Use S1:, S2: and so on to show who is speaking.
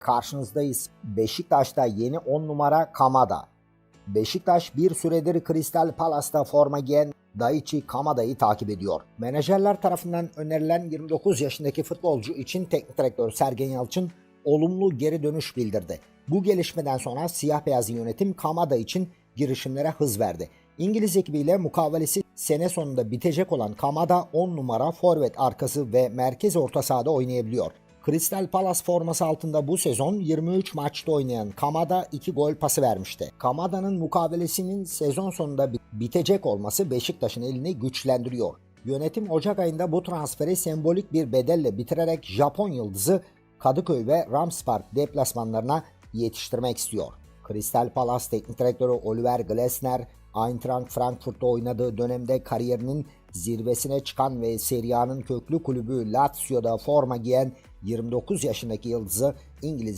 S1: karşınızdayız. Beşiktaş'ta yeni 10 numara Kamada. Beşiktaş bir süredir Crystal Palace'ta forma giyen Daichi Kamada'yı takip ediyor. Menajerler tarafından önerilen 29 yaşındaki futbolcu için teknik direktör Sergen Yalçın olumlu geri dönüş bildirdi. Bu gelişmeden sonra siyah beyaz yönetim Kamada için girişimlere hız verdi. İngiliz ekibiyle mukavelesi sene sonunda bitecek olan Kamada 10 numara forvet arkası ve merkez orta sahada oynayabiliyor. Crystal Palace forması altında bu sezon 23 maçta oynayan Kamada 2 gol pası vermişti. Kamada'nın mukavelesinin sezon sonunda bi- bitecek olması Beşiktaş'ın elini güçlendiriyor. Yönetim Ocak ayında bu transferi sembolik bir bedelle bitirerek Japon yıldızı Kadıköy ve Ramspark deplasmanlarına yetiştirmek istiyor. Crystal Palace Teknik Direktörü Oliver Glasner, Eintracht Frankfurt'ta oynadığı dönemde kariyerinin zirvesine çıkan ve Serie A'nın köklü kulübü Lazio'da forma giyen 29 yaşındaki yıldızı İngiliz